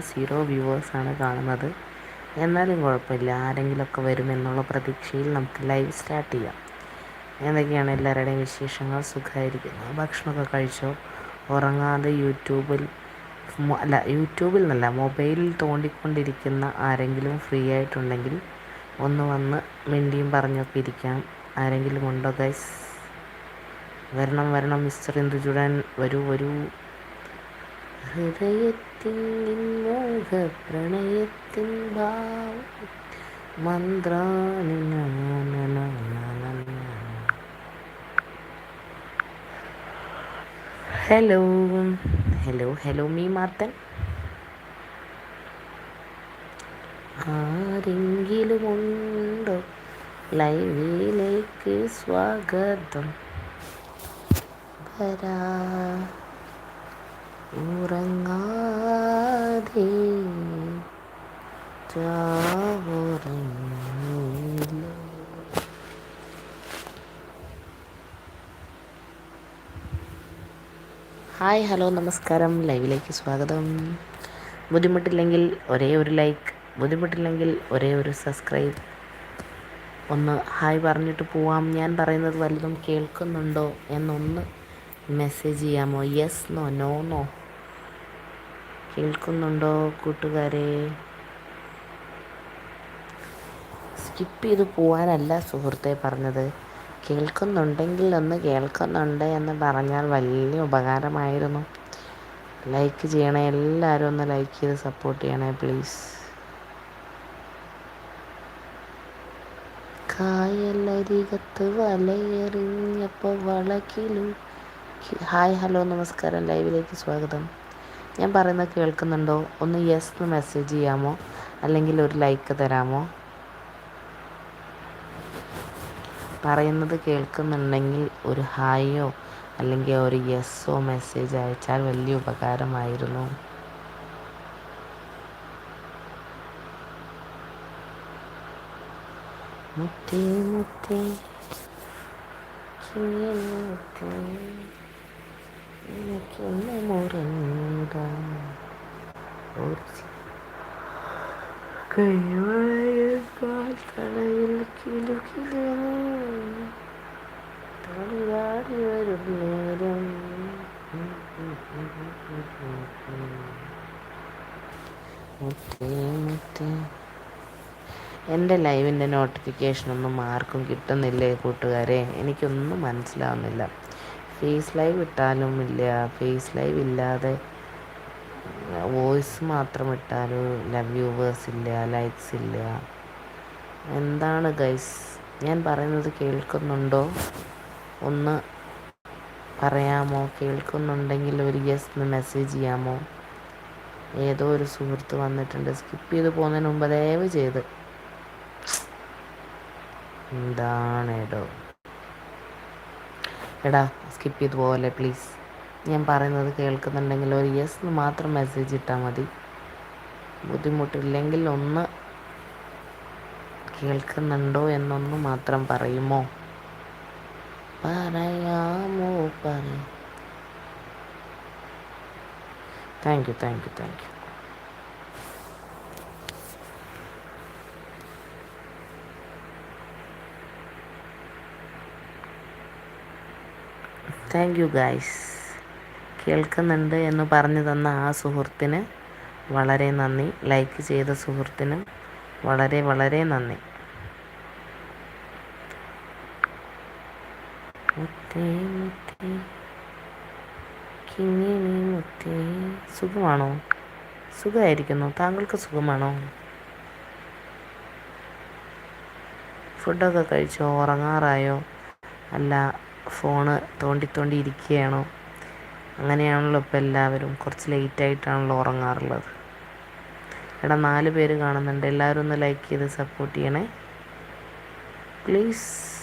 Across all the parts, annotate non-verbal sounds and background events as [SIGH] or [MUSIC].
Zero വ്യൂവേഴ്സാണ് കാണുന്നത്. എന്നാലും കുഴപ്പമില്ല. ആരെങ്കിലുമൊക്കെ വരുമെന്നുള്ള പ്രതീക്ഷയിൽ നമുക്ക് ലൈവ് സ്റ്റാർട്ട് ചെയ്യാം. എന്തൊക്കെയാണ് എല്ലാവരുടെയും വിശേഷങ്ങൾ? സുഖമായിരിക്കുന്നു. ഭക്ഷണമൊക്കെ കഴിച്ചോ? ഉറങ്ങാതെ യൂട്യൂബിൽ അല്ല യൂട്യൂബിൽ നിന്നല്ല മൊബൈലിൽ തോണ്ടിക്കൊണ്ടിരിക്കുന്ന ആരെങ്കിലും ഫ്രീ ആയിട്ടുണ്ടെങ്കിൽ ഒന്ന് വന്ന് മിണ്ടിയും പറഞ്ഞൊക്കെ ഇരിക്കാം. ആരെങ്കിലും ഉണ്ടോ ഗൈസ്? വരണം വരണം. മിസ്റ്റർ ഇന്ദുചുടൻ വരൂ വരൂ. ഹൃദയത്തിൻ മോഹ പ്രണയത്തിൻ ഭാവ. മന്ത്രാണി ഹലോ. ഹലോ ഹലോ മീ ആരെങ്കിലും ഉണ്ടോ ലൈവിലേക്ക് സ്വാഗതം. വരാ. ഉറങ്ങാതെ ചാവുറങ്ങില്ല ഹായ് ഹലോ നമസ്കാരം. ലൈവിലേക്ക് സ്വാഗതം. ബുദ്ധിമുട്ടില്ലെങ്കിൽ ഒരേ ഒരു ലൈക്ക് ബുദ്ധിമുട്ടില്ലെങ്കിൽ ഒരേ ഒരു സബ്സ്ക്രൈബ്. ഒന്ന് ഹായ് പറഞ്ഞിട്ട് പോവാം. ഞാൻ പറയുന്നത് വല്ലതും കേൾക്കുന്നുണ്ടോ എന്നൊന്ന് മെസ്സേജ് ചെയ്യാമോ? യെസ് നോ നോ നോ കേൾക്കുന്നുണ്ടോ കൂട്ടുകാരെ? സ്കിപ്പ് ചെയ്ത് പോകാനല്ല സുഹൃത്തെ പറഞ്ഞത്. കേൾക്കുന്നുണ്ടെങ്കിൽ ഒന്ന് കേൾക്കുന്നുണ്ട് എന്ന് പറഞ്ഞാൽ വലിയ ഉപകാരമായിരുന്നു. ലൈക്ക് ചെയ്യണേ എല്ലാവരും ഒന്ന് ലൈക്ക് ചെയ്ത് സപ്പോർട്ട് ചെയ്യണേ പ്ലീസ് കായലരികത്ത് വലയെറിഞ്ഞപ്പോൾ വളക്കിലും ഹായ് ഹലോ നമസ്കാരം. ലൈവിലേക്ക് സ്വാഗതം. ഞാൻ പറയുന്നത് കേൾക്കുന്നുണ്ടോ? ഒന്ന് യെസ് എന്ന് മെസ്സേജ് ചെയ്യാമോ? അല്ലെങ്കിൽ ഒരു ലൈക്ക് തരാമോ? പറയുന്നത് കേൾക്കുന്നുണ്ടെങ്കിൽ ഒരു ഹായോ അല്ലെങ്കിൽ ഒരു യെസ്സോ മെസ്സേജ് അയച്ചാൽ വലിയ ഉപകാരമായിരുന്നു. മുത്തേ മുത്തേ മുത്തേ. എനിക്കൊന്ന് മുറങ്ങിടാം ഒരു കൈവഴക്കാൽ തലയിൽ കിലു കിലു തളിരാടി വരും നേരം മുത്തേ മുത്തേ എന്റെ ലൈവിന്റെ നോട്ടിഫിക്കേഷനൊന്നും ആർക്കും കിട്ടുന്നില്ലേ കൂട്ടുകാരെ? എനിക്കൊന്നും മനസ്സിലാവുന്നില്ല. ഫേസ് ലൈവ് ഇട്ടാലും ഇല്ല ഫേസ് ലൈവ് ഇല്ലാതെ വോയിസ് മാത്രം ഇട്ടാലും വ്യൂവേഴ്സ് ഇല്ല ലൈക്സ് ഇല്ല. എന്താണ് ഗൈസ് ഞാൻ പറയുന്നത് കേൾക്കുന്നുണ്ടോ? ഒന്ന് പറയാമോ? കേൾക്കുന്നുണ്ടെങ്കിൽ ഒരു എന്ന് മെസ്സേജ് ചെയ്യാമോ? ഏതോ ഒരു സുഹൃത്ത് വന്നിട്ടുണ്ട്. സ്കിപ്പ് ചെയ്ത് പോകുന്നതിന് മുമ്പ് ദയവ് ചെയ്ത്. എന്താണ് എടോ? എടാ സ്കിപ്പ് ചെയ്ത് പോകല്ലേ പ്ലീസ് ഞാൻ പറയുന്നത് കേൾക്കുന്നുണ്ടെങ്കിൽ ഒരു യെസ് എന്ന് മാത്രം മെസ്സേജ് ഇട്ടാൽ മതി. ബുദ്ധിമുട്ടില്ലെങ്കിൽ ഒന്ന് കേൾക്കുന്നുണ്ടോ എന്നൊന്ന് മാത്രം പറയുമോ? പറയാമോ? പറ. Thank you thank you thank you thank you guys. കേൾക്കുന്നുണ്ട് എന്ന് പറഞ്ഞു തന്ന ആ സുഹൃത്തിന് വളരെ നന്ദി. ലൈക്ക് ചെയ്ത സുഹൃത്തിനും വളരെ വളരെ നന്ദി. മുത്തേ മുത്തേ കിങ്ങിണി മുത്തേ. സുഖമാണോ? സുഖമായിരിക്കുന്നു. താങ്കൾക്ക് സുഖമാണോ? ഫുഡൊക്കെ കഴിച്ചോ? ഉറങ്ങാറായോ? അല്ല ഫോണ് തോണ്ടി തോണ്ടി ഇരിക്കുകയാണോ? അങ്ങനെയാണല്ലോ ഇപ്പോൾ എല്ലാവരും. കുറച്ച് ലേറ്റായിട്ടാണല്ലോ ഉറങ്ങാറുള്ളത്. എടാ നാല് പേര് കാണുന്നുണ്ട്. എല്ലാവരും ഒന്ന് ലൈക്ക് ചെയ്ത് സപ്പോർട്ട് ചെയ്യണേ. Please.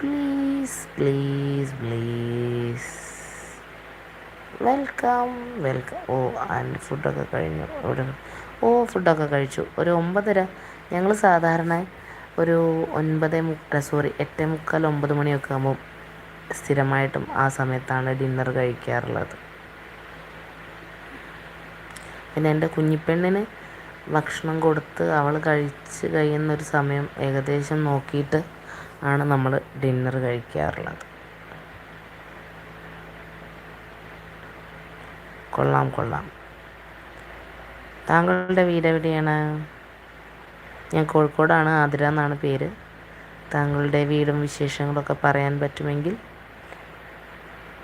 Please please please. Welcome. Welcome oh and ഫുഡൊക്കെ കഴിഞ്ഞു. ഓ ഫുഡൊക്കെ കഴിച്ചു. ഒരു ഒമ്പതര. ഞങ്ങൾ സാധാരണ ഒരു ഒൻപത് മുക്കാൽ സോറി എട്ട് മുക്കാൽ ഒമ്പത് മണിയൊക്കെ ആകുമ്പോൾ സ്ഥിരമായിട്ടും ആ സമയത്താണ് ഡിന്നർ കഴിക്കാറുള്ളത്. പിന്നെ എന്റെ കുഞ്ഞിപ്പെണ്ണിന് ഭക്ഷണം കൊടുത്ത് അവൾ കഴിച്ച് കഴിയുന്നൊരു സമയം ഏകദേശം നോക്കിയിട്ട് ആണ് നമ്മൾ ഡിന്നർ കഴിക്കാറുള്ളത്. കൊള്ളാം കൊള്ളാം. താങ്കളുടെ വീട് എവിടെയാണ് ഞാൻ കോഴിക്കോടാണ്. ആതിര എന്നാണ് പേര്. താങ്കളുടെ വീടും വിശേഷങ്ങളൊക്കെ പറയാൻ പറ്റുമെങ്കിൽ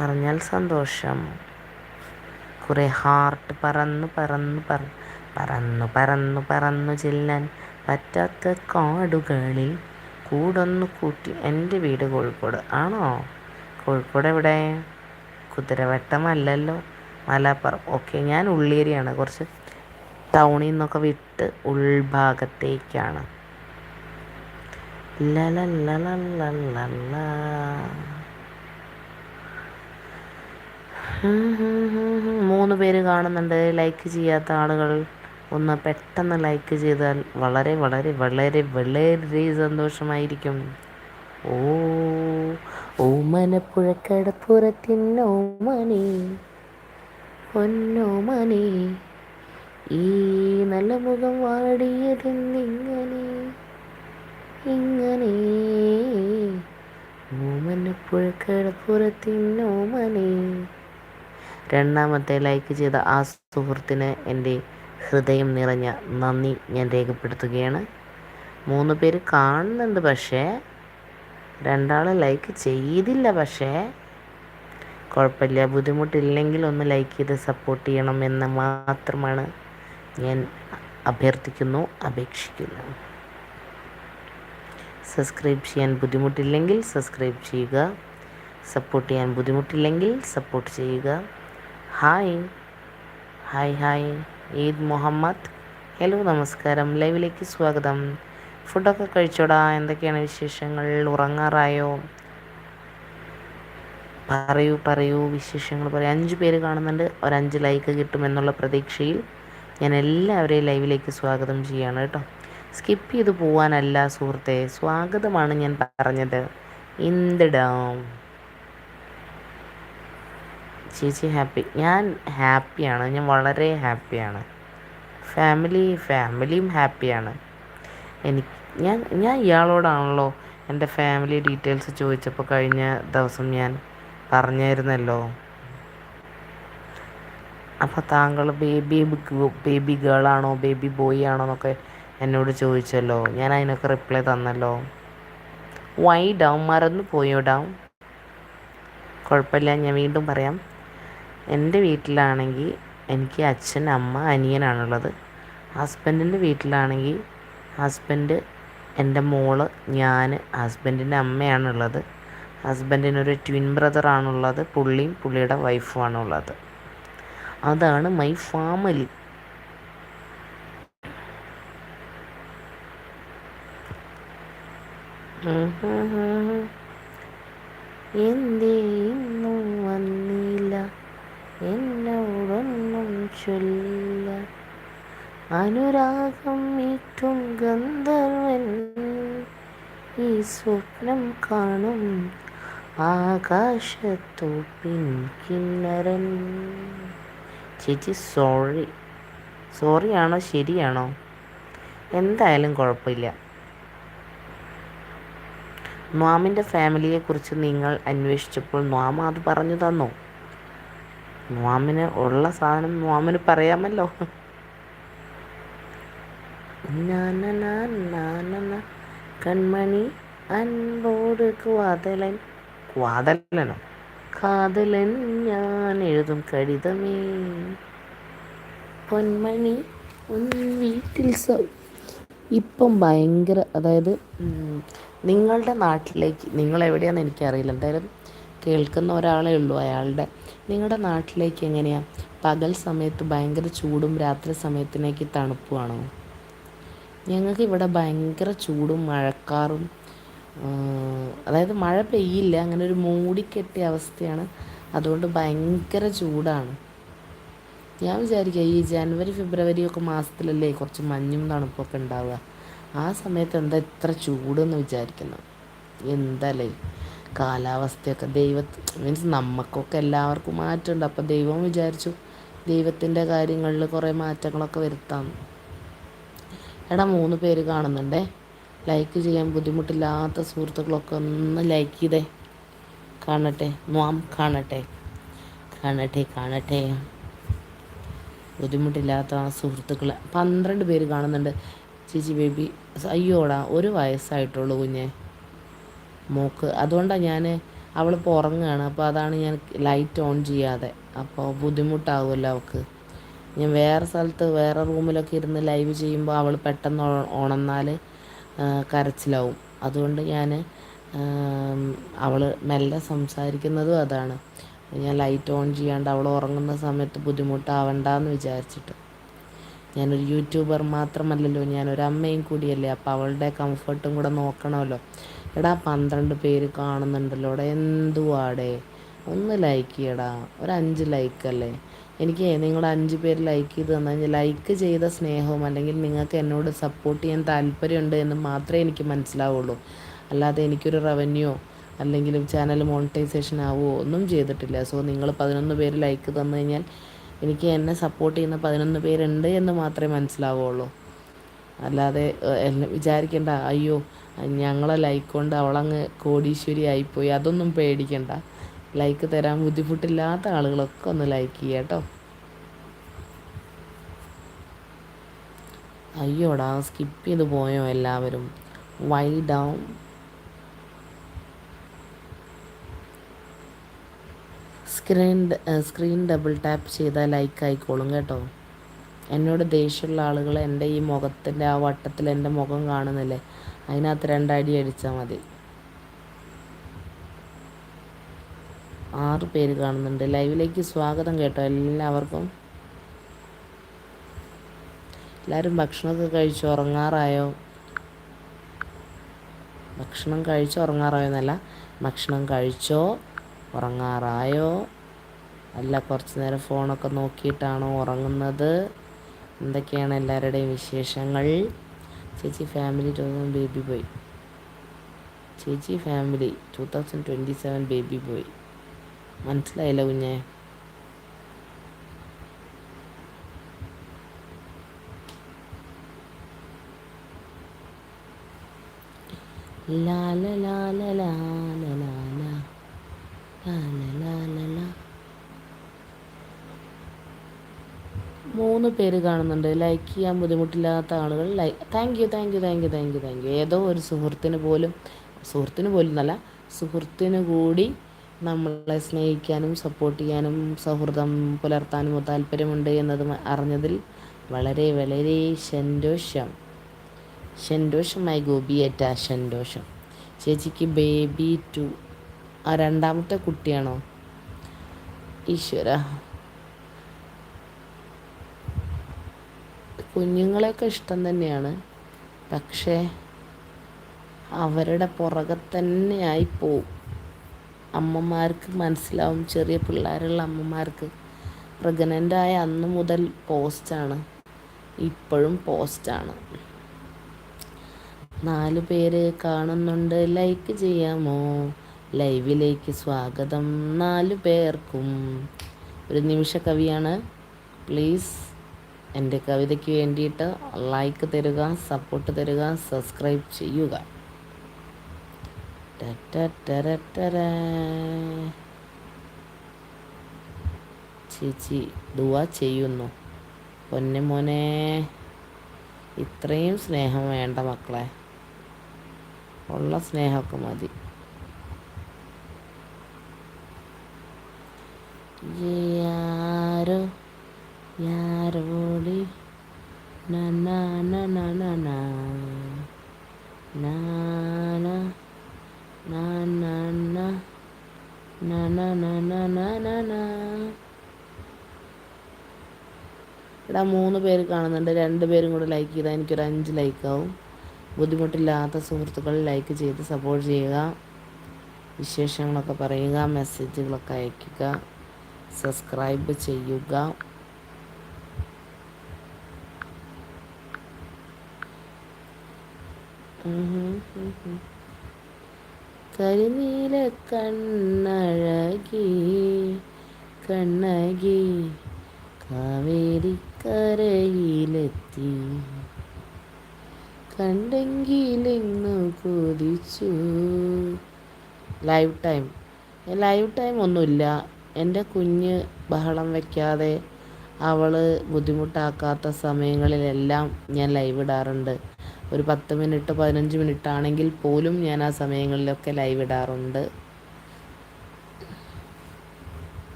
പറഞ്ഞാൽ സന്തോഷം. കുറേ ഹാർട്ട് പറന്നു പറന്നു പറ പറന്നു പറന്നു പറന്നു ചെല്ലാൻ പറ്റാത്ത കാടുകളിൽ കൂടൊന്നു കൂട്ടി. എന്റെ വീട് കോഴിക്കോട്. ആണോ? കോഴിക്കോട് എവിടെ? കുതിരവട്ടമല്ലല്ലോ. മലപ്പുറം. ഓക്കെ ഞാൻ ഉള്ളേരിയാണ് കുറച്ച് ടൗണിൽ നിന്നൊക്കെ വിട്ട് ഉൾഭാഗത്തേക്കാണ്. മൂന്ന് പേര് കാണുന്നുണ്ട്. ലൈക്ക് ചെയ്യാത്ത ആളുകൾ ഒന്ന് പെട്ടെന്ന് ലൈക്ക് ചെയ്താൽ വളരെ വളരെ വളരെ വളരെ സന്തോഷമായിരിക്കും. ഓ ഓമനപ്പുഴക്കടപ്പുറത്തിന്നോമണി പൊന്നോമണി ഈ നല്ല മുഖം വാടിയതെന്നിങ്ങനെ ഇങ്ങനെ ഓമനപ്പുഴക്കടപ്പുറത്തിന്നോമണി രണ്ടാമത്തെ ലൈക്ക് ചെയ്ത ആ സുഹൃത്തിന് എന്റെ ഹൃദയം നിറഞ്ഞ നന്ദി ഞാൻ രേഖപ്പെടുത്തുകയാണ്. മൂന്ന് പേര് കാണുന്നുണ്ട് പക്ഷേ രണ്ടാൾ ലൈക്ക് ചെയ്തില്ല പക്ഷേ കുഴപ്പമില്ല. ബുദ്ധിമുട്ടില്ലെങ്കിൽ ഒന്ന് ലൈക്ക് ചെയ്ത് സപ്പോർട്ട് ചെയ്യണം എന്ന് മാത്രമാണ് ഞാൻ അഭ്യർത്ഥിക്കുന്നു അപേക്ഷിക്കുന്നു. സബ്സ്ക്രൈബ് ചെയ്യാൻ ബുദ്ധിമുട്ടില്ലെങ്കിൽ സബ്സ്ക്രൈബ് ചെയ്യുക. സപ്പോർട്ട് ചെയ്യാൻ ബുദ്ധിമുട്ടില്ലെങ്കിൽ സപ്പോർട്ട് ചെയ്യുക. Hi hi hi Eid Muhammad. Hello നമസ്കാരം. ലൈവിലേക്ക് സ്വാഗതം. ഫുഡൊക്കെ കഴിച്ചോടാ. എന്തൊക്കെയാണ് വിശേഷങ്ങൾ? ഉറങ്ങാറായോ? പറയൂ പറയൂ. വിശേഷങ്ങൾ പറയൂ. അഞ്ച് പേര് കാണുന്നുണ്ട്. ഒരഞ്ച് ലൈക്ക് കിട്ടുമെന്നുള്ള പ്രതീക്ഷയിൽ ഞാൻ എല്ലാവരെയും ലൈവിലേക്ക് സ്വാഗതം ചെയ്യാണ് കേട്ടോ. സ്കിപ്പ് ചെയ്ത് പോവാനല്ല സുഹൃത്തെ സ്വാഗതമാണ് ഞാൻ പറഞ്ഞത്. എന്തിടാം ചേച്ചി ഹാപ്പി. ഞാൻ ഹാപ്പിയാണ്. ഞാൻ വളരെ ഹാപ്പിയാണ്. ഫാമിലി ഫാമിലിയും ഹാപ്പിയാണ്. എനിക്ക് ഞാൻ ഞാൻ ഇയാളോടാണല്ലോ എന്റെ ഫാമിലി ഡീറ്റെയിൽസ് ചോദിച്ചപ്പോൾ കഴിഞ്ഞ ദിവസം ഞാൻ പറഞ്ഞായിരുന്നല്ലോ. അപ്പോൾ താങ്കൾ ബേബി ബേബി ഗേൾ ആണോ ബേബി ബോയ് ആണോ എന്നൊക്കെ എന്നോട് ചോദിച്ചല്ലോ. ഞാൻ അതിനൊക്കെ റിപ്ലൈ തന്നല്ലോ. വൈ ഡൗൺ മറന്നു പോയോ ഡൗൺ കുഴപ്പമില്ല ഞാൻ വീണ്ടും പറയാം. എന്റെ വീട്ടിലാണെങ്കിൽ എനിക്ക് അച്ഛൻ അമ്മ അനിയനാണുള്ളത്. ഹസ്ബൻഡിന്റെ വീട്ടിലാണെങ്കിൽ ഹസ്ബൻഡ് എന്റെ മോൾ ഞാൻ ഹസ്ബൻഡിന്റെ അമ്മയാണുള്ളത്. ഹസ്ബൻഡിനൊരു ട്വിൻ ബ്രദറാണുള്ളത് പുള്ളിയും പുള്ളിയുടെ വൈഫുമാണുള്ളത് അതാണ് മൈ ഫാമിലി. [LAUGHS] എന്തേ ഇന്നും വന്നില്ല. എന്നോടൊന്നും ചൊല്ല അനുരാഗം മീറ്റും ഗന്ധർവൻ. ഈ സ്വപ്നം കാണും ആകാശത്തോപ്പിൻ കിന്നരൻ. ചേച്ചി സോറി. സോറിയാണോ ശരിയാണോ? എന്തായാലും കുഴപ്പമില്ല. ന്വാമിന്റെ ഫാമിലിയെക്കുറിച്ച് നിങ്ങൾ അന്വേഷിച്ചപ്പോൾ ന്വാമ അത് പറഞ്ഞു തന്നോ. ന്വാമിന് ഉള്ള സാധനം ന്വാമിന് പറയാമല്ലോ. കൺമണി അൻപോട് വാതലൻ കാതലനോ കാതലൻ ഞാൻ എഴുതും കടിതമേ. പൊന്മണി വീട്ടിൽ ഇപ്പം ഭയങ്കര അതായത് നിങ്ങളുടെ നാട്ടിലേക്ക് നിങ്ങൾ എവിടെയാണെന്ന് എനിക്കറിയില്ല. എന്തായാലും കേൾക്കുന്ന ഒരാളേ ഉള്ളൂ അയാളുടെ. നിങ്ങളുടെ നാട്ടിലേക്ക് എങ്ങനെയാണ് പകൽ സമയത്ത് ഭയങ്കര ചൂടും രാത്രി സമയത്തിനേക്ക് തണുപ്പുമാണോ ഞങ്ങൾക്ക് ഇവിടെ ഭയങ്കര ചൂടും മഴക്കാറും അതായത് മഴ പെയ്യില്ല അങ്ങനെ ഒരു മൂടിക്കെട്ടിയ അവസ്ഥയാണ്. അതുകൊണ്ട് ഭയങ്കര ചൂടാണ്. ഞാൻ വിചാരിക്കുക ഈ ജനുവരി ഫെബ്രുവരി ഒക്കെ മാസത്തിലല്ലേ കുറച്ച് മഞ്ഞും തണുപ്പൊക്കെ ഉണ്ടാവുക. ആ സമയത്ത് എന്താ ഇത്ര ചൂടെന്ന് വിചാരിക്കുന്നു. എന്തല്ലേ? കാലാവസ്ഥയൊക്കെ ദൈവത്ത് മീൻസ് നമുക്കൊക്കെ എല്ലാവർക്കും മാറ്റമുണ്ട്. അപ്പോൾ ദൈവം വിചാരിച്ചു ദൈവത്തിന്റെ കാര്യങ്ങളിൽ കുറേ മാറ്റങ്ങളൊക്കെ വരുത്താം എടാ മൂന്ന് പേര് കാണുന്നുണ്ടേ? ലൈക്ക് ചെയ്യാൻ ബുദ്ധിമുട്ടില്ലാത്ത സുഹൃത്തുക്കളൊക്കെ ഒന്ന് ലൈക്ക് ചെയ്തേ. കാണട്ടെ നോം കാണട്ടെ. കാണട്ടെ കാണട്ടെ. ബുദ്ധിമുട്ടില്ലാത്ത ആ സുഹൃത്തുക്കൾ പന്ത്രണ്ട് പേര് കാണുന്നുണ്ട്. ചേച്ചി ബേബി അയ്യോടാ ഒരു വയസ്സായിട്ടുള്ളൂ കുഞ്ഞെ. മോക്ക്. അതുകൊണ്ടാണ് ഞാൻ അവളിപ്പോൾ ഉറങ്ങുകയാണ് അപ്പോൾ അതാണ് ഞാൻ ലൈറ്റ് ഓൺ ചെയ്യാതെ. അപ്പോൾ ബുദ്ധിമുട്ടാവുമല്ലോ അവൾക്ക് ഞാൻ വേറെ സ്ഥലത്ത് വേറെ റൂമിലൊക്കെ ഇരുന്ന് ലൈവ് ചെയ്യുമ്പോൾ അവൾ പെട്ടെന്ന് ഉണന്നാൽ കരച്ചിലാവും. അതുകൊണ്ട് ഞാൻ അവൾ മെല്ലെ സംസാരിക്കുന്നതും അതാണ്. ഞാൻ ലൈറ്റ് ഓൺ ചെയ്യാണ്ട് അവൾ ഉറങ്ങുന്ന സമയത്ത് ബുദ്ധിമുട്ടാവണ്ടെന്ന് വിചാരിച്ചിട്ട്. ഞാനൊരു യൂട്യൂബർ മാത്രമല്ലല്ലോ ഞാനൊരു അമ്മയും കൂടിയല്ലേ. അപ്പോൾ അവളുടെ കംഫർട്ടും കൂടെ നോക്കണമല്ലോ. എടാ പന്ത്രണ്ട് പേര് കാണുന്നുണ്ടല്ലോ എടാ എന്തുവാടേ? ഒന്ന് ലൈക്ക് ചെയ്യടാ. ഒരു അഞ്ച് ലൈക്ക് അല്ലേ? എനിക്ക് നിങ്ങൾ അഞ്ച് പേര് ലൈക്ക് ചെയ്ത് തന്നു ലൈക്ക് ചെയ്ത സ്നേഹവും അല്ലെങ്കിൽ നിങ്ങൾക്ക് എന്നോട് സപ്പോർട്ട് ചെയ്യാൻ താല്പര്യമുണ്ട് എന്ന് മാത്രമേ എനിക്ക് മനസ്സിലാവുള്ളൂ. അല്ലാതെ എനിക്കൊരു റവന്യൂ അല്ലെങ്കിൽ ചാനൽ മോണിറ്റൈസേഷൻ ആവുമോ ഒന്നും ചെയ്തിട്ടില്ല. സോ നിങ്ങൾ പതിനൊന്ന് പേര് ലൈക്ക് തന്നു കഴിഞ്ഞാൽ എനിക്ക് എന്നെ സപ്പോർട്ട് ചെയ്യുന്ന പതിനൊന്ന് പേരുണ്ട് എന്ന് മാത്രമേ മനസ്സിലാവുള്ളൂ. അല്ലാതെ എന്നെ വിചാരിക്കേണ്ട അയ്യോ ഞങ്ങളെ ലൈക്ക് കൊണ്ട് അവളങ്ങ് കോടീശ്വരി ആയിപ്പോയി. അതൊന്നും പേടിക്കണ്ട. ലൈക്ക് തരാൻ ബുദ്ധിമുട്ടില്ലാത്ത ആളുകളൊക്കെ ഒന്ന് ലൈക്ക് ചെയ്യുക കേട്ടോ. അയ്യോടാ സ്കിപ്പ് ചെയ്ത് പോയോ എല്ലാവരും? Why down screen screen double tap ചെയ്താൽ ലൈക്ക് ആയിക്കോളും കേട്ടോ. എന്നോട് ദേഷ്യമുള്ള ആളുകൾ എന്റെ ഈ മുഖത്തിന്റെ ആ വട്ടത്തിൽ എന്റെ മുഖം കാണുന്നില്ലേ? അതിനകത്ത് രണ്ടടി അടിച്ചാൽ മതി. ആറ് പേര് കാണുന്നുണ്ട്. ലൈവിലേക്ക് സ്വാഗതം കേട്ടോ എല്ലാവർക്കും. എല്ലാവരും ഭക്ഷണമൊക്കെ കഴിച്ചു? ഉറങ്ങാറായോ? ഭക്ഷണം കഴിച്ചോ? ഉറങ്ങാറായോ എന്നല്ല. ഭക്ഷണം കഴിച്ചോ? ഉറങ്ങാറായോ? അല്ല കുറച്ച് നേരം ഫോണൊക്കെ നോക്കിയിട്ടാണോ ഉറങ്ങുന്നത്? എന്തൊക്കെയാണ് എല്ലാവരുടെയും വിശേഷങ്ങൾ? ചേച്ചി ഫാമിലി ടു ബേബി ബോയ്. ചേച്ചി family two thousand twenty seven baby boy. മനസ്സിലായില്ല കുഞ്ഞെ ലാല മൂന്ന് പേര് കാണുന്നുണ്ട് ലൈക്ക് ചെയ്യാൻ ബുദ്ധിമുട്ടില്ലാത്ത ആളുകൾ like thank you thank you thank you thank you thank you ഏതോ ഒരു സുഹൃത്തിന് പോലും സുഹൃത്തിന് പോലും എന്നല്ല സുഹൃത്തിന് കൂടി നമ്മളെ സ്നേഹിക്കാനും സപ്പോർട്ട് ചെയ്യാനും സൗഹൃദം പുലർത്താനും താല്പര്യമുണ്ട് എന്നത് അറിഞ്ഞതിൽ വളരെ വളരെ സന്തോഷം. സന്തോഷമായി ഗോപിയേറ്റ സന്തോഷം. ചേച്ചിക്ക് ബേബി ടു ആ രണ്ടാമത്തെ കുട്ടിയാണോ? ഈശ്വര. കുഞ്ഞുങ്ങളെയൊക്കെ ഇഷ്ടം തന്നെയാണ്. പക്ഷേ അവരുടെ പുറകെ തന്നെയായി പോവും. അമ്മമാർക്ക് മനസ്സിലാവും. ചെറിയ പിള്ളേരുള്ള അമ്മമാർക്ക്. പ്രഗ്നന്റായ അന്ന് മുതൽ പോസ്റ്റാണ് ഇപ്പോഴും പോസ്റ്റാണ് നാല് പേര് കാണുന്നുണ്ട്. ലൈക്ക് ചെയ്യാമോ? ലൈവിലേക്ക് സ്വാഗതം. നാല് പേർക്കും. ഒരു നിമിഷ കവിയാണ്. പ്ലീസ് എന്റെ കവിതയ്ക്ക് വേണ്ടിയിട്ട് ലൈക്ക് തരിക സപ്പോർട്ട് തരുക സബ്സ്ക്രൈബ് ചെയ്യുക. ചേച്ചി ദുവ ചെയ്യുന്നു. പൊന്നു മോനെ ഇത്രയും സ്നേഹം വേണ്ട മക്കളെ. ഉള്ള സ്നേഹമൊക്കെ മതി. Yaaro യാരോടി na na na na ഇവിടെ മൂന്ന് പേര് കാണുന്നുണ്ട്. രണ്ട് പേരും കൂടെ ലൈക്ക് ചെയ്താൽ എനിക്കൊരു അഞ്ച് ലൈക്ക് ആവും. ബുദ്ധിമുട്ടില്ലാത്ത സുഹൃത്തുക്കൾ ലൈക്ക് ചെയ്ത് സപ്പോർട്ട് ചെയ്യുക. വിശേഷങ്ങളൊക്കെ പറയുക. മെസ്സേജുകളൊക്കെ അയക്കുക. സബ്സ്ക്രൈബ് ചെയ്യുക. കരിനീല കണ്ണഴകി കണ്ണകി കാവേരിക്കരയിലെത്തി. കണ്ടെങ്കിലെന്നു കൊതിച്ചു. ലൈവ് ടൈം ലൈവ് ടൈം ഒന്നുമില്ല. എന്റെ കുഞ്ഞ് ബഹളം വയ്ക്കാതെ അവൾ ബുദ്ധിമുട്ടാക്കാത്ത സമയങ്ങളിലെല്ലാം ഞാൻ ലൈവ് ഇടാറുണ്ട്. ഒരു പത്ത് മിനിറ്റ് പതിനഞ്ച് മിനിറ്റ് ആണെങ്കിൽ പോലും ഞാൻ ആ സമയങ്ങളിലൊക്കെ ലൈവ് ഇടാറുണ്ട്.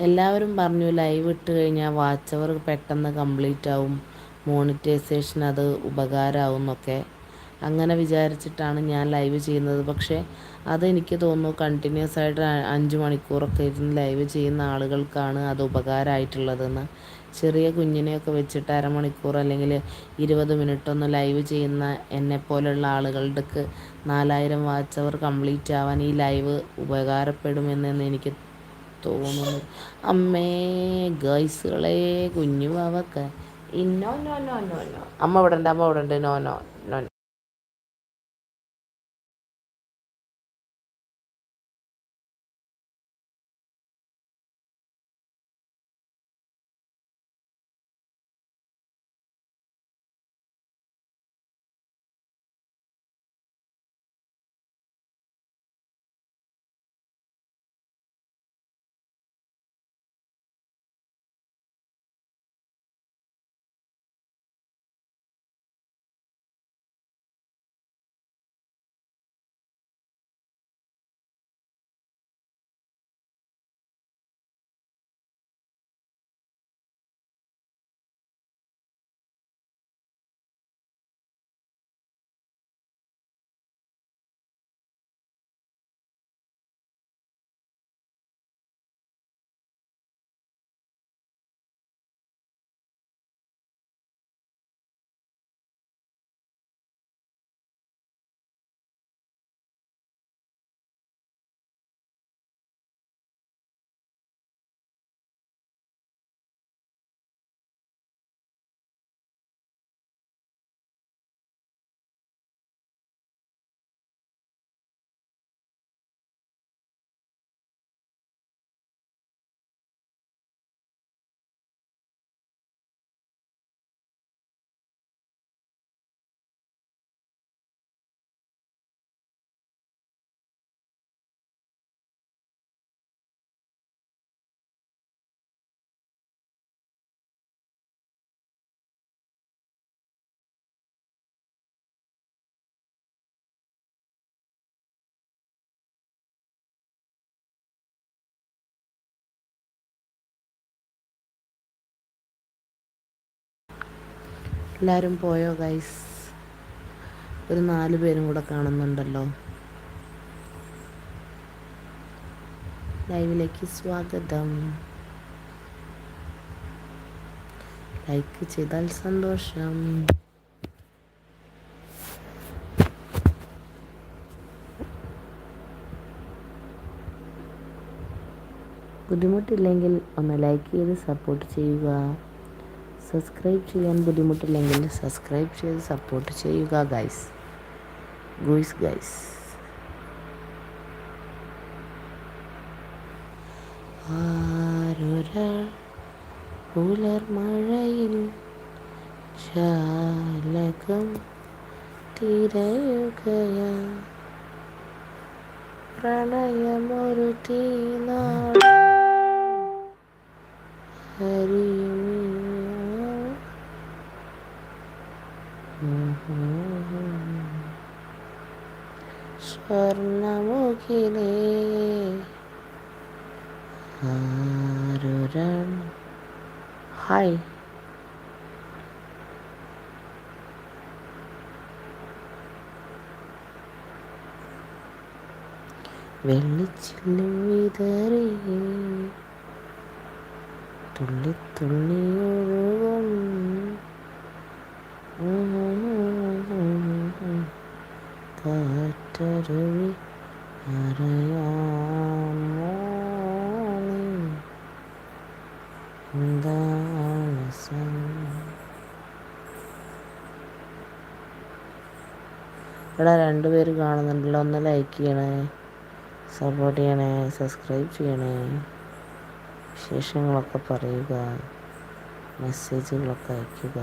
എല്ലാവരും പറഞ്ഞു ലൈവ് ഇട്ട് കഴിഞ്ഞാൽ വാച്ച് അവർ പെട്ടെന്ന് കംപ്ലീറ്റ് ആവും. മോണിറ്റൈസേഷൻ അത് ഉപകാരമാവും എന്നൊക്കെ. അങ്ങനെ വിചാരിച്ചിട്ടാണ് ഞാൻ ലൈവ് ചെയ്യുന്നത്. പക്ഷേ അതെനിക്ക് തോന്നുന്നു കണ്ടിന്യൂസ് ആയിട്ട് അഞ്ച് മണിക്കൂറൊക്കെ ഇരുന്ന് ലൈവ് ചെയ്യുന്ന ആളുകൾക്കാണ് അത് ഉപകാരമായിട്ടുള്ളതെന്ന് ചെറിയ കുഞ്ഞിനെയൊക്കെ വെച്ചിട്ട് അരമണിക്കൂർ അല്ലെങ്കിൽ ഇരുപത് മിനിറ്റ് ഒന്ന് ലൈവ് ചെയ്യുന്ന എന്നെപ്പോലുള്ള ആളുകളുടെക്ക് നാലായിരം വാച്ച് അവർ കംപ്ലീറ്റ് ആവാൻ ഈ ലൈവ് ഉപകാരപ്പെടുമെന്ന് എനിക്ക് തോന്നുന്നു. അമ്മേ ഗൈസുകളെ കുഞ്ഞു അവക്ക്. ഇന്നോ നോ നോ നോ നോ അമ്മ ഇവിടെ ഉണ്ട് അമ്മ ഇവിടെ ഉണ്ട്. നോ നോ നോ എല്ലാവരും പോയോ ഗൈസ് ഒരു നാല് പേരും കൂടെ കാണുന്നുണ്ടല്ലോ. ലൈവിലേക്ക് സ്വാഗതം. ലൈക്ക് ചെയ്താൽ സന്തോഷം. ബുദ്ധിമുട്ടില്ലെങ്കിൽ ഒന്ന് ലൈക്ക് ചെയ്ത് സപ്പോർട്ട് ചെയ്യുക. സബ്സ്ക്രൈബ് ചെയ്യാൻ ബുദ്ധിമുട്ടില്ലെങ്കിൽ സബ്സ്ക്രൈബ് ചെയ്ത് സപ്പോർട്ട് ചെയ്യുക ഗൈസ് ഗുയ്സ് ഗൈസ് ആരൊരാൾ പുലർമഴയിൽ ജാലകം തിരയുകയാ. പ്രണയമൊരു തീനാട് ഹരിയുമീ സ്വർണമുഖിലേ ഹായ് വെള്ളിച്ചില്ലും വിതറി തുള്ളി തുള്ളി ഒഴുകും. എന്താണ് ഇവിടെ രണ്ടുപേര് കാണുന്നുണ്ടല്ലോ. ഒന്ന് ലൈക്ക് ചെയ്യണേ സപ്പോർട്ട് ചെയ്യണേ സബ്സ്ക്രൈബ് ചെയ്യണേ. വിശേഷങ്ങളൊക്കെ പറയുക മെസ്സേജുകളൊക്കെ അയയ്ക്കുക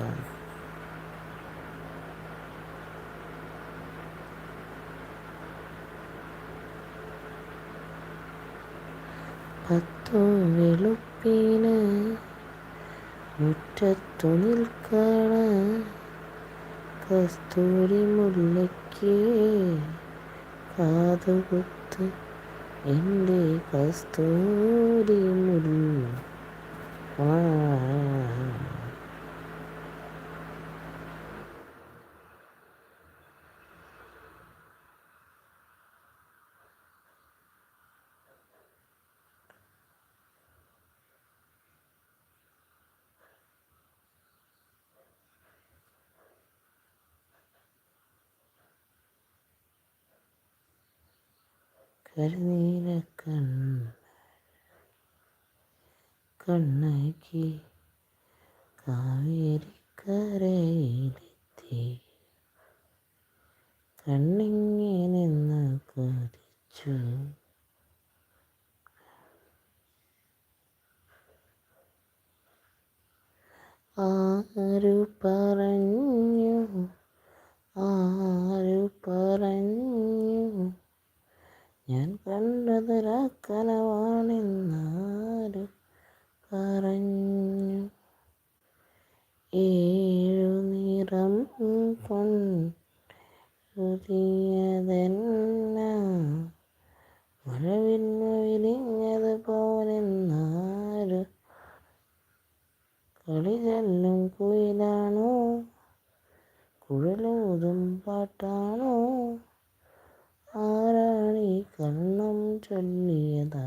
പത്തോ വെളുപ്പിന് മുറ്റത്തു നിൽക്കണ കസ്തൂരി മുല്ലയ്ക്ക് കാതുകുത്ത് എന്റെ കസ്തൂരി മുല്ല. ആ. കരുനീല കണ്ണ കണ്ണകി കാവേരിക്കരയിലെത്തി. കണ്ണിങ്ങനെ കൊതിച്ചു. ആരു പറഞ്ഞു? ആരു പറഞ്ഞു? ഞാൻ കണ്ടതൊരാക്കനവാണെന്നാരു പറഞ്ഞു. ഏഴു നിറം കൊണ്ടിയതെന്ന മഴവിന്നു പോലെന്നാരു കളി ചെല്ലും കുയിലാണോ? കുഴലൂതും പാട്ടാണോ? ആരാണീ കണ്ണം ചൊല്ലിയതാ?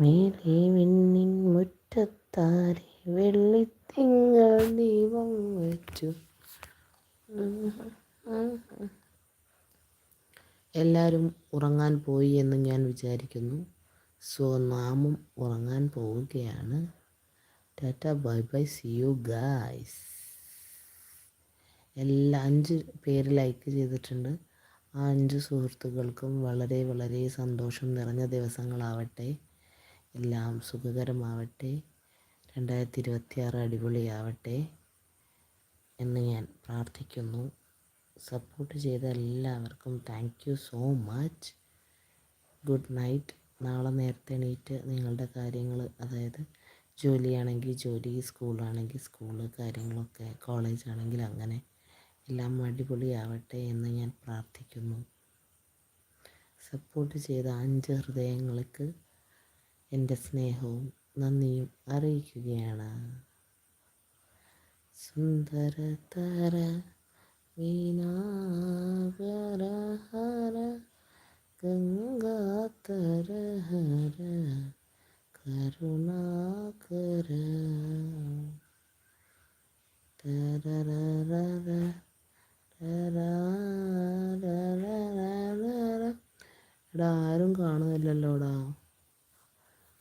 മേലെ വിണ്ണിൻ മുറ്റത്താരെ വെള്ളിത്തിങ്കൾ ദീപം വെച്ചു. എല്ലാവരും ഉറങ്ങാൻ പോയി എന്ന് ഞാൻ വിചാരിക്കുന്നു. സോ നാമും ഉറങ്ങാൻ പോവുകയാണ്. Tata bye bye see you guys എല്ലാ അഞ്ച് പേര് ലൈക്ക് ചെയ്തിട്ടുണ്ട്. ആ അഞ്ച് സുഹൃത്തുക്കൾക്കും വളരെ വളരെ സന്തോഷം നിറഞ്ഞ ദിവസങ്ങളാവട്ടെ. എല്ലാം സുഖകരമാവട്ടെ. രണ്ടായിരത്തി ഇരുപത്തിയാറ് അടിപൊളിയാവട്ടെ എന്ന് ഞാൻ പ്രാർത്ഥിക്കുന്നു. സപ്പോർട്ട് ചെയ്ത എല്ലാവർക്കും thank you so much good night നാളെ നേരത്തെ എണീറ്റ് നിങ്ങളുടെ കാര്യങ്ങൾ അതായത് ജോലിയാണെങ്കിൽ ജോലി സ്കൂളാണെങ്കിൽ സ്കൂൾ കാര്യങ്ങളൊക്കെ കോളേജ് ആണെങ്കിൽ അങ്ങനെ എല്ലാം അടിപൊളിയാവട്ടെ എന്ന് ഞാൻ പ്രാർത്ഥിക്കുന്നു. സപ്പോർട്ട് ചെയ്ത അഞ്ച് ഹൃദയങ്ങൾക്ക് എന്റെ സ്നേഹവും നന്ദിയും അറിയിക്കുകയാണ്. സുന്ദരതര വീണാകരഹര ഗംഗാതര ഹര കരുണാകര ആരും കാണുന്നില്ലല്ലോടാ.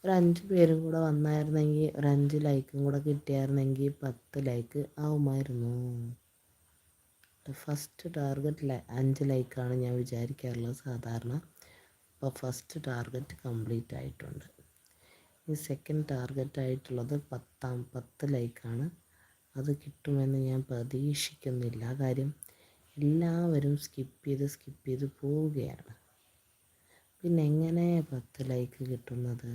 ഒരു അഞ്ച് പേരും കൂടെ വന്നായിരുന്നെങ്കിൽ ഒരു അഞ്ച് ലൈക്കും കൂടെ കിട്ടിയായിരുന്നെങ്കിൽ പത്ത് ലൈക്ക് ആവുമായിരുന്നു. ഫസ്റ്റ് ടാർഗറ്റ് അഞ്ച് ലൈക്കാണ് ഞാൻ വിചാരിക്കാറുള്ളത് സാധാരണ. അപ്പോൾ ഫസ്റ്റ് ടാർഗറ്റ് കംപ്ലീറ്റ് ആയിട്ടുണ്ട്. ഇനി സെക്കൻഡ് ടാർഗറ്റ് ആയിട്ടുള്ളത് പത്താം പത്ത് ലൈക്കാണ് അത് കിട്ടുമെന്ന് ഞാൻ പ്രതീക്ഷിക്കുന്നില്ല. കാര്യം എല്ലാവരും സ്കിപ്പ് ചെയ്ത് സ്കിപ്പ് ചെയ്ത് പോവുകയാണ്. പിന്നെ എങ്ങനെ പത്ത് ലൈക്ക് കിട്ടുന്നത്?